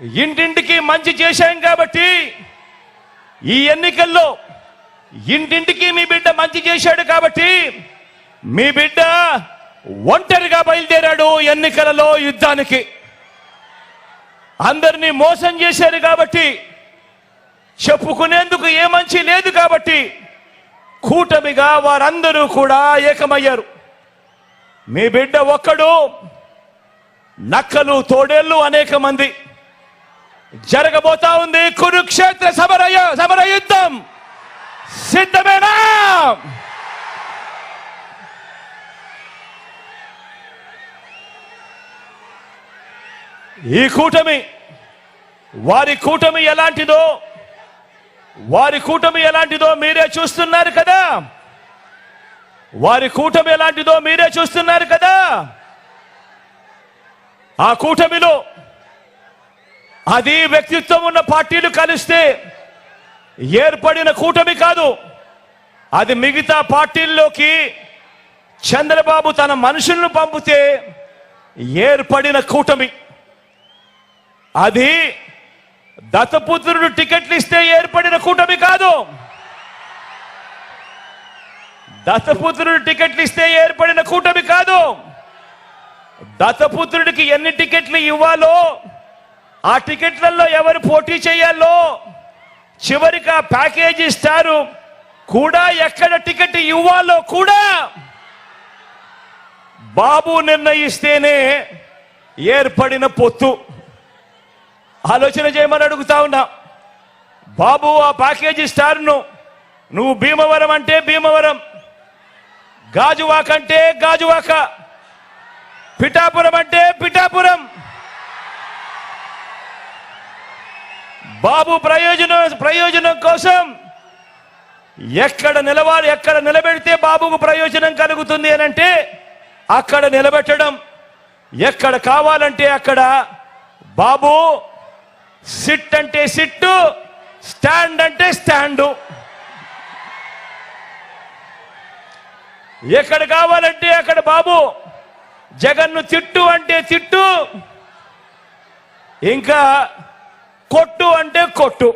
ఇంటింటికి మంచి చేశాం కాబట్టి ఈ ఎన్నికల్లో ఇంటింటికి మీ బిడ్డ మంచి చేశాడు కాబట్టి మీ బిడ్డ ఒంటరిగా బయలుదేరాడు ఎన్నికలలో యుద్ధానికి. అందరినీ మోసం చేశారు కాబట్టి చెప్పుకునేందుకు ఏ మంచి లేదు కాబట్టి కూటమిగా వారందరూ కూడా ఏకమయ్యారు. మీ బిడ్డ ఒక్కడు నక్కలు తోడేళ్ళు అనేక మంది. జరగబోతా ఉంది కురుక్షేత్ర సమర సమర యుద్ధం సిద్ధమేనా? ఈ కూటమి వారి కూటమి ఎలాంటిదో వారి కూటమి ఎలాంటిదో మీరే చూస్తున్నారు కదా. వారి కూటమి ఎలాంటిదో మీరే చూస్తున్నారు కదా. ఆ కూటమిలో అది వ్యక్తిత్వం ఉన్న పార్టీలు కలిస్తే ఏర్పడిన కూటమి కాదు. అది మిగతా పార్టీల్లోకి చంద్రబాబు తన మనుషులను పంపితే ఏర్పడిన కూటమి. అది దత్తపుత్రుడు టికెట్లు ఇస్తే ఏర్పడిన కూటమి కాదు. దత్తపుత్రుడు టికెట్లు ఇస్తే ఏర్పడిన కూటమి కాదు. దత్తపుత్రుడికి ఎన్ని టికెట్లు ఇవ్వాలో ఆ టికెట్లలో ఎవరు పోటీ చేయాలో చివరికి ఆ ప్యాకేజ్ ఇస్తారు. కూడా ఎక్కడ టికెట్ ఇవ్వాలో కూడా బాబు నిర్ణయిస్తేనే ఏర్పడిన పొత్తు. ఆలోచన చేయమని అడుగుతా ఉన్నా. బాబు ఆ ప్యాకేజీ ఇస్తారును. నువ్వు భీమవరం అంటే భీమవరం. గాజువాక అంటే గాజువాక. పిఠాపురం అంటే పిఠాపురం. బాబు ప్రయోజనం ప్రయోజనం కోసం ఎక్కడ నిలవాలి ఎక్కడ నిలబెడితే బాబుకు ప్రయోజనం కలుగుతుంది అని అంటే అక్కడ నిలబెట్టడం. ఎక్కడ కావాలంటే అక్కడ బాబు సిట్ అంటే సిట్టు స్టాండ్ అంటే స్టాండు. ఎక్కడ కావాలంటే అక్కడ బాబు జగన్ను తిట్టు అంటే తిట్టు. ఇంకా కొట్టు అంటే కొట్టు.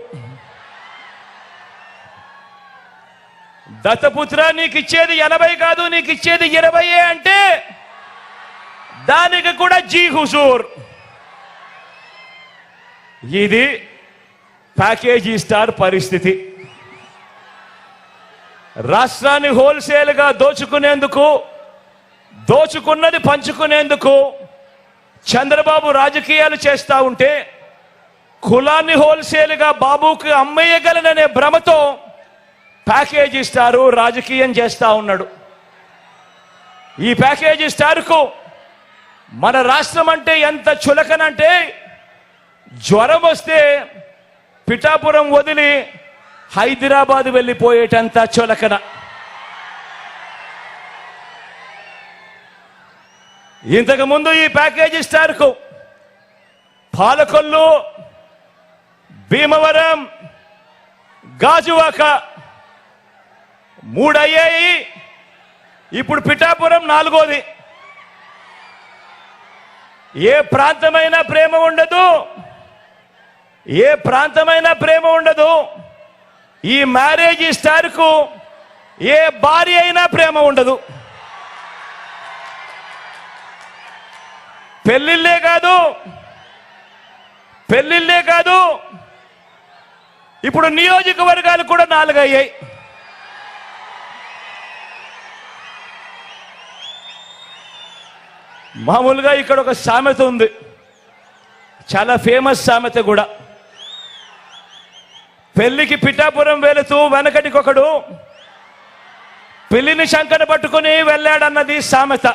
దత్తపుత్ర నీకు ఇచ్చేది ఎనభై కాదు నీకు ఇచ్చేది ఇరవై అంటే దానికి కూడా జీ హుజూర్. ఇది ప్యాకేజీ స్టార్ పరిస్థితి. రాష్ట్రాన్ని హోల్సేల్గా దోచుకునేందుకు దోచుకున్నది పంచుకునేందుకు చంద్రబాబు రాజకీయాలు చేస్తా ఉంటే కులాన్ని హోల్సేల్గా బాబుకి అమ్మేయగలననే భ్రమతో ప్యాకేజీ స్టారు రాజకీయం చేస్తా ఉన్నాడు. ఈ ప్యాకేజీ స్టార్కు మన రాష్ట్రం అంటే ఎంత చులకనంటే జ్వరం వస్తే పిఠాపురం వదిలి హైదరాబాద్ వెళ్ళిపోయేటంత చులకన. ఇంతకుముందు ఈ ప్యాకేజీ స్టార్కు పాలకొల్లు భీమవరం గాజువాక మూడు అయ్యాయి ఇప్పుడు పిఠాపురం నాలుగోది. ఏ ప్రాంతమైనా ప్రేమ ఉండదు. ఏ ప్రాంతమైనా ప్రేమ ఉండదు. ఈ మ్యారేజ్ స్టార్కు ఏ భార్య అయినా ప్రేమ ఉండదు. పెళ్ళిళ్ళే కాదు. పెళ్ళిళ్ళే కాదు. ఇప్పుడు నియోజకవర్గాలు కూడా నాలుగు అయ్యాయి మామూలుగా ఇక్కడ ఒక సామెత ఉంది. చాలా ఫేమస్ సామెత కూడా. పెళ్ళికి పిఠాపురం వెళుతూ వెనకటికొకడు పెళ్ళిని శంకర పట్టుకుని వెళ్ళాడన్నది సామెత.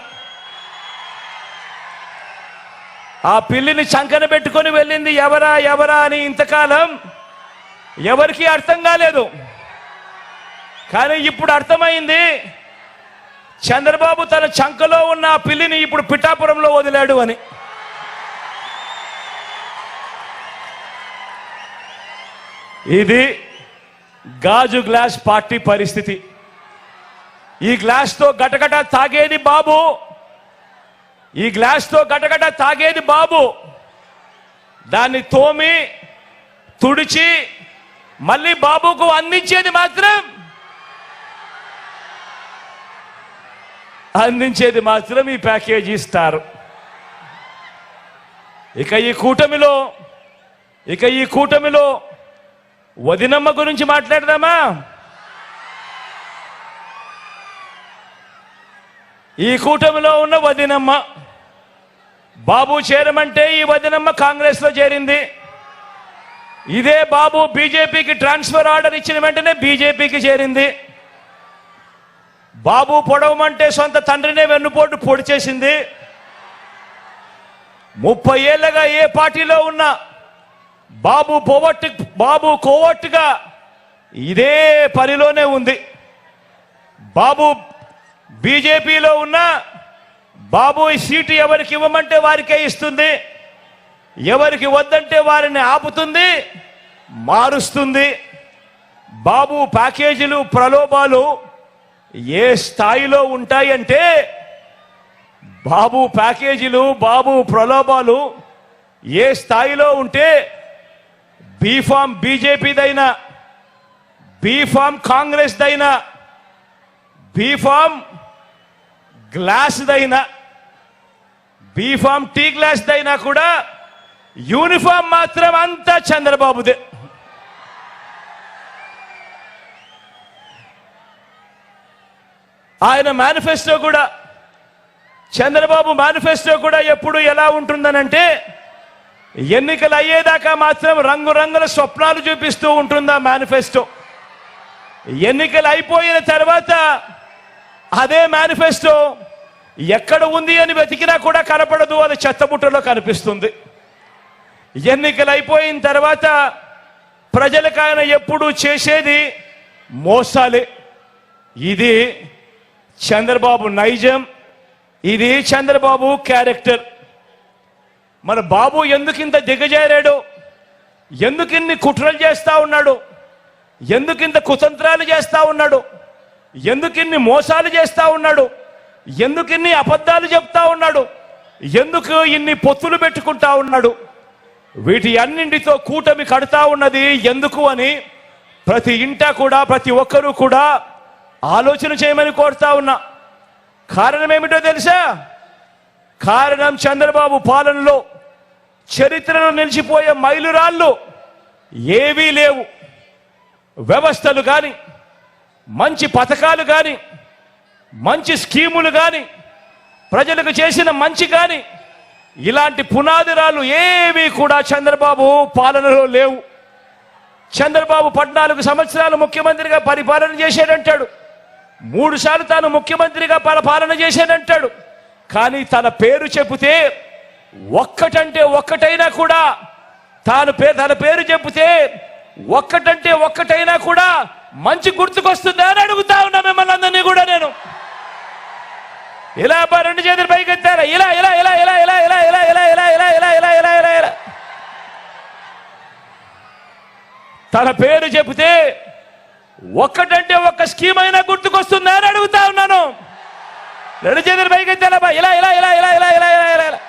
ఆ పిల్లిని చంకన పెట్టుకొని వెళ్ళింది ఎవరా ఎవరా అని ఇంతకాలం ఎవరికి అర్థం కాలేదు. కానీ ఇప్పుడు అర్థమైంది. చంద్రబాబు తన చంకలో ఉన్న ఆ పిల్లిని ఇప్పుడు పిఠాపురంలో వదిలాడు అని. ఇది గాజు గ్లాస్ పార్టీ పరిస్థితి. ఈ గ్లాస్తో గటగట తాగేది బాబు. ఈ గ్లాస్తో గటగట తాగేది బాబు. దాన్ని తోమి తుడిచి మళ్ళీ బాబుకు అందించేది మాత్రం అందించేది మాత్రం ఈ ప్యాకేజీ ఇస్తారు. ఇక ఈ కూటమిలో ఇక ఈ కూటమిలో వదినమ్మ గురించి మాట్లాడదామా? ఈ కూటమిలో ఉన్న వదినమ్మ బాబు చేరమంటే ఈ వదినమ్మ కాంగ్రెస్లో చేరింది. ఇదే బాబు బీజేపీకి ట్రాన్స్ఫర్ ఆర్డర్ ఇచ్చిన వెంటనే బీజేపీకి చేరింది. బాబు పొడవమంటే సొంత తండ్రినే వెన్నుపోటు పొడి చేసింది. ముప్పై ఏళ్ళగా ఏ పార్టీలో ఉన్నా బాబు పోవట్టు బాబు కోవట్టుగా ఇదే పనిలోనే ఉంది. బాబు బీజేపీలో ఉన్న బాబు ఈ సీటు ఎవరికి ఇవ్వమంటే వారికే ఇస్తుంది. ఎవరికి వద్దంటే వారిని ఆపుతుంది మారుస్తుంది. బాబు ప్యాకేజీలు ప్రలోభాలు ఏ స్థాయిలో ఉంటాయంటే బాబు ప్యాకేజీలు బాబు ప్రలోభాలు ఏ స్థాయిలో ఉంటే బీఫామ్ బీజేపీదైనా బీఫామ్ కాంగ్రెస్దైనా బీఫామ్ గ్లాస్దైనా బీఫామ్ టీ గ్లాస్దైనా కూడా యూనిఫామ్ మాత్రం అంతా చంద్రబాబుదే. ఆయన మేనిఫెస్టో కూడా చంద్రబాబు మేనిఫెస్టో కూడా ఎప్పుడు ఎలా ఉంటుందనంటే ఎన్నికలు అయ్యేదాకా మాత్రం రంగురంగుల స్వప్నాలు చూపిస్తూ ఉంటుందా మేనిఫెస్టో. ఎన్నికలు అయిపోయిన తర్వాత అదే మేనిఫెస్టో ఎక్కడ ఉంది అని వెతికినా కూడా కనపడదు అది చెత్తబుట్టలో కనిపిస్తుంది. ఎన్నికలు అయిపోయిన తర్వాత ప్రజలకు ఆయన ఎప్పుడు చేసేది మోసాలే. ఇది చంద్రబాబు నైజం ఇది చంద్రబాబు క్యారెక్టర్. మన బాబు ఎందుకు ఇంత దిగజారాడు ఎందుకు ఇన్ని కుట్రలు చేస్తా ఉన్నాడు ఎందుకు ఇంత కుతంత్రాలు చేస్తా ఉన్నాడు ఎందుకు ఇన్ని మోసాలు చేస్తా ఉన్నాడు ఎందుకు ఇన్ని అబద్ధాలు చెప్తా ఉన్నాడు ఎందుకు ఇన్ని పొత్తులు పెట్టుకుంటా ఉన్నాడు? వీటి అన్నింటితో కూటమి కడతా ఉన్నది ఎందుకు అని ప్రతి ఇంట కూడా ప్రతి ఒక్కరూ కూడా ఆలోచన చేయమని కోరుతా ఉన్నా. కారణం ఏమిటో తెలుసా? కారణం చంద్రబాబు పాలనలో చరిత్రలో నిలిచిపోయే మైలురాళ్ళు ఏవీ లేవు. వ్యవస్థలు కానీ మంచి పథకాలు కానీ మంచి స్కీములు కానీ ప్రజలకు చేసిన మంచి కానీ ఇలాంటి పునాదిరాలు ఏవి కూడా చంద్రబాబు పాలనలో లేవు. చంద్రబాబు పద్నాలుగు సంవత్సరాలు ముఖ్యమంత్రిగా పరిపాలన చేశాడంటాడు. మూడు సార్లు తాను ముఖ్యమంత్రిగా పరిపాలన చేశాడంటాడు. కానీ తన పేరు చెబితే ఒక్కటంటే ఒక్కటైనా కూడా తాను పే తన పేరు చెబితే ఒక్కటంటే ఒక్కటైనా కూడా మంచి గుర్తుకొస్తుందా అని అడుగుతా ఉన్నా మిమ్మల్ని అందరినీ కూడా నేను. ఇలా అబ్బా రెండు చేతులు పైకి ఎత్తారా ఇలా ఇలా ఇలా ఇలా ఇలా ఇలా ఇలా ఇలా ఇలా ఇలా ఇలా ఇలా ఇలా ఇలా ఇలా తన పేరు చెబితే ఒక్కటంటే ఒక్క స్కీమ్ అయినా గుర్తుకొస్తుందని అడుగుతా ఉన్నాను రెండు చేతులు పైకి ఎత్తారా ఇలా ఇలా ఇలా ఇలా ఇలా ఇలా ఇలా ఇలా ఇలా